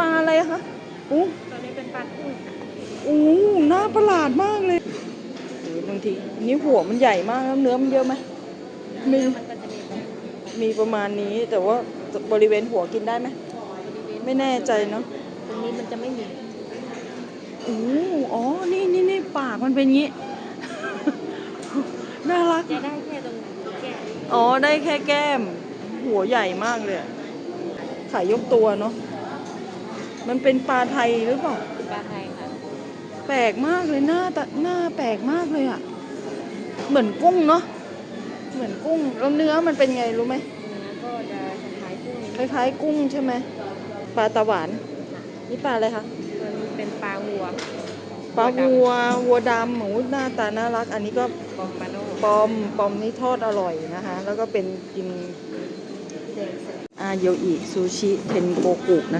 ปลาอะไรคะอู้ตัวนี้เป็นปลากุ้งค่ะอู้น่าประหลาดมากเลยโอ้ยบางทีนี่หัวมันใหญ่มากแล้วเนื้อมันเยอะไหมไม่รู้มันก็จะมีแบบมีประมาณนี้แต่ว่าบริเวณหัวกินได้ไหมไม่แน่ใจเนาะตรงนี้มันจะไม่มีอู้อ๋อ นี่นี่นี่ปากมันเป็นงี้ น่ารักจะได้แค่ตรงแก้มอ๋อ ได้แค่แก้ม หัวใหญ่มากเลยอะขายยกตัวเนาะ มันเป็นปลาไทยหรือเปล่า ปลาไทยค่ะ แปลกมากเลยหน้าตาหน้าแปลกมากเลยอะเหมือนกุ้งเนาะ เหมือนกุ้ง แล้วเนื้อมันเป็นไงรู้ไหมเนื้อก็จะคล้ายๆกุ้งคล้ายๆ กุ้งใช่ไหม ปลาตะหวาน นี่ปลาอะไรคะ มันเป็นปลาวัว ปลาวัว วัวดำหมูหน้าตาน่ารัก อันนี้ก็ปอมปลาโนปอมปอมนี่ทอดอร่อยนะคะ แล้วก็เป็นกินแดงสดอาโยอิซูชิเทนโกกุนะ